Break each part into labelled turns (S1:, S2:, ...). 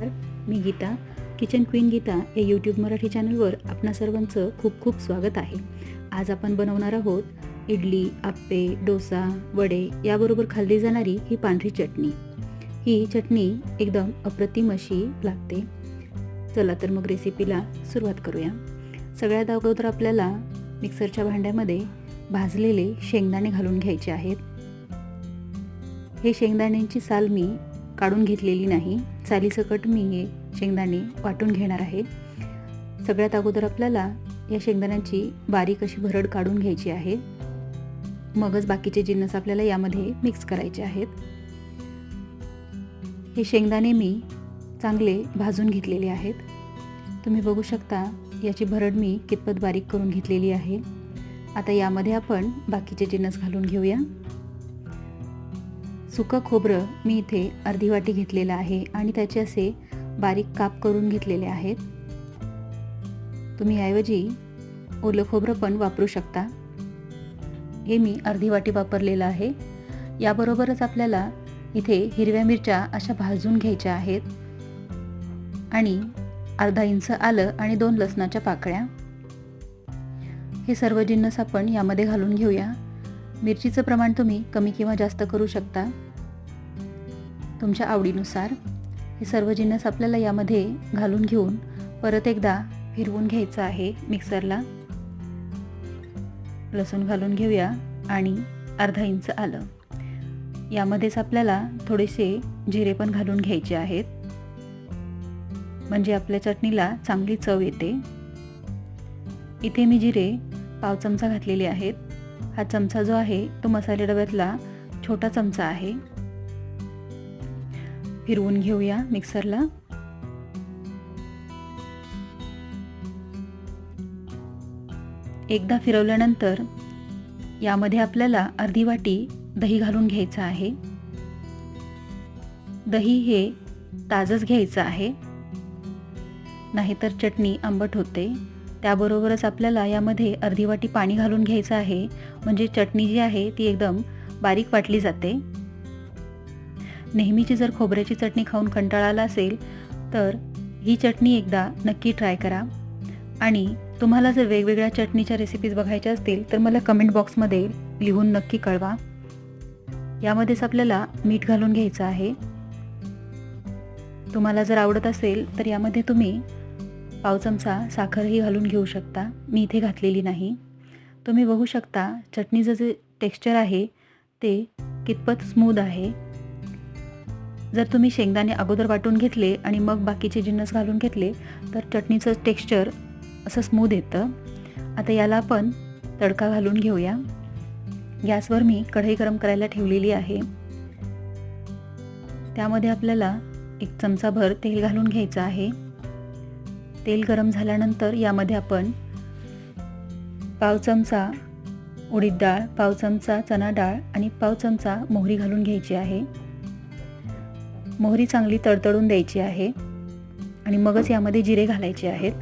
S1: तर मी Geeta kitchen queen Geeta या यूट्यूब मराठी चॅनलवर आपणा सर्वांचं खूप खूप स्वागत आहे. आज आपण बनवणार आहोत इडली आप्पे डोसा वडे याबरोबर खाल्ली जाणारी ही पांढरी चटणी. ही चटणी एकदम अप्रतिम अशी लागते. चला तर मग रेसिपीला सुरुवात करूया. सगळ्यात अगोदर आपल्याला मिक्सरच्या भांड्यामध्ये भाजलेले शेंगदाणे घालून घ्यायचे आहेत. हे शेंगदाण्यांची साल मी काढून घेतलेली नाही. चालीसकट मी हे शेंगदाणे वाटून घेणार आहे. सगळ्यात अगोदर आपल्याला या शेंगदाण्यांची बारीक अशी भरड काढून घ्यायची आहे. मगच बाकीचे जिन्नस आपल्याला यामध्ये मिक्स करायचे आहेत. हे शेंगदाणे मी चांगले भाजून घेतलेले आहेत. तुम्ही बघू शकता याची भरड मी कितपत बारीक करून घेतलेली आहे. आता यामध्ये आपण बाकीचे जिन्नस घालून घेऊया. सुकं खोबरं मी इथे अर्धी वाटी घेतलेलं आहे आणि त्याचे असे बारीक काप करून घेतलेले आहेत. तुम्ही ऐवजी ओलं खोबरं पण वापरू शकता. हे मी अर्धी वाटी वापरलेलं आहे. याबरोबरच आपल्याला इथे हिरव्या मिरच्या अशा भाजून घ्यायच्या आहेत. आणि अर्धा इंच आलं आणि दोन लसणाच्या पाकळ्या. हे सर्व जिन्नस आपण यामध्ये घालून घेऊया. मिरचीचं प्रमाण तुम्ही कमी किंवा जास्त करू शकता. तुमच्या आवडीनुसार. हे सर्व जिन्नस आपल्याला यामध्ये घालून घेऊन परत एकदा फिरवून घ्यायचं आहे मिक्सरला. लसूण घालून घेऊया आणि अर्धा इंच आलं. यामध्येच आपल्याला थोडेसे जिरे पण घालून घ्यायचे आहेत. म्हणजे आपल्या चटणीला चांगली चव येते. इथे मी जिरे पाव चमचा घातलेले आहेत. हा चमचा जो आहे तो मसाले डब्यातला छोटा चमचा आहे. फिरवून घेऊया मिक्सरला. एकदा फिरवल्यानंतर यामध्ये आपल्याला अर्धी वाटी दही घालून घ्यायचं आहे. दही हे ताजंच घ्यायचं आहे. नाहीतर चटणी आंबट होते. त्याबरोबरच आपल्याला यामध्ये अर्धी वाटी पाणी घालून घ्यायचं आहे. म्हणजे चटणी जी आहे ती एकदम बारीक वाटली जाते. नेहमीची जर खोबऱ्याची चटणी खाऊन कंटाळा आला असेल तर ही चटणी एकदा नक्की ट्राय करा. आणि तुम्हाला जर वेगवेगळ्या चटणीच्या रेसिपीज बघायच्या असतील तर मला कमेंट बॉक्समध्ये लिहून नक्की कळवा. यामध्येच आपल्याला मीठ घालून घ्यायचं आहे. तुम्हाला जर आवडत असेल तर यामध्ये तुम्ही पाव चमचा साखरही घालून घेऊ शकता. मी इथे घातलेली नाही. तुम्ही बघू शकता चटणीचं जे टेक्स्चर आहे ते कितपत स्मूद आहे. जर तुम्ही शेंगदाणे अगोदर वाटून घेतले आणि मग बाकीचे जिन्नस घालून घेतले तर चटणीचं टेक्स्चर असं स्मूद येतं. आता याला आपण तडका घालून घेऊया. गॅसवर मी कढई गरम करायला ठेवलेली आहे. त्यामध्ये आपल्याला एक चमचाभर तेल घालून घ्यायचं आहे. तेल गरम झाल्यानंतर यामध्ये आपण पाव चमचा उडीद डाळ पाव चमचा चणा डाळ आणि पाव चमचा मोहरी घालून घ्यायची आहे. मोहरी चांगली तडतडून द्यायची आहे आणि मगच यामध्ये जिरे घालायचे आहेत.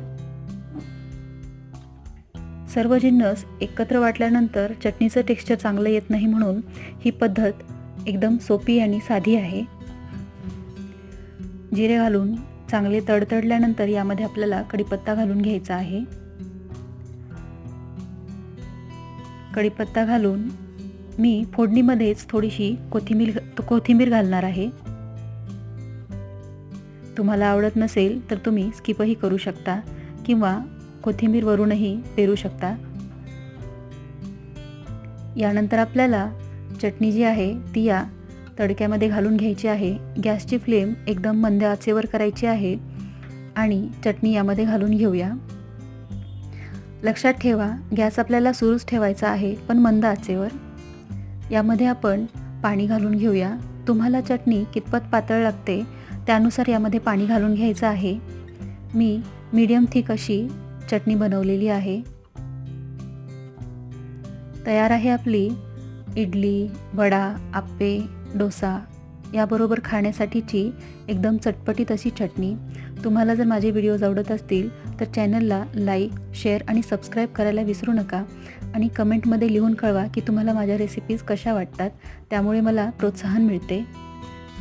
S1: सर्व जिन्नस एकत्र वाटल्यानंतर चटणीचं टेक्स्चर चांगलं येत नाही म्हणून ही पद्धत एकदम सोपी आणि साधी आहे. जिरे घालून चांगले तडतडल्यानंतर यामध्ये आपल्याला कढीपत्ता घालून घ्यायचा आहे. कढीपत्ता घालून मी फोडणीमध्येच थोडीशी कोथिंबीर कोथिंबीर घालणार आहे. तुम्हाला आवडत नसेल तर तुम्ही स्किपही करू शकता किंवा कोथिंबीरवरूनही पेरू शकता. यानंतर आपल्याला चटणी जी आहे ती या तडक्यामध्ये घालून घ्यायची आहे. गॅसची फ्लेम एकदम मंद आचेवर करायची आहे आणि चटणी यामध्ये घालून घेऊया. लक्षात ठेवा गॅस आपल्याला सुरूच ठेवायचा आहे पण मंद आचेवर. यामध्ये आपण पाणी घालून घेऊया. तुम्हाला चटणी कितपत पातळ लागते त्यानुसार यामध्ये पाणी घालून घ्यायचं आहे. मी मीडियम थिक अशी चटणी बनवलेली आहे. तयार आहे आपली इडली वडा आप्पे डोसा याबरोबर खाण्यासाठीची एकदम चटपटीत अशी चटणी. तुम्हाला जर माझे व्हिडिओज आवडत असतील तर चॅनलला लाईक शेअर आणि सबस्क्राईब करायला विसरू नका. आणि कमेंटमध्ये लिहून कळवा की तुम्हाला माझ्या रेसिपीज कशा वाटतात. त्यामुळे मला प्रोत्साहन मिळते.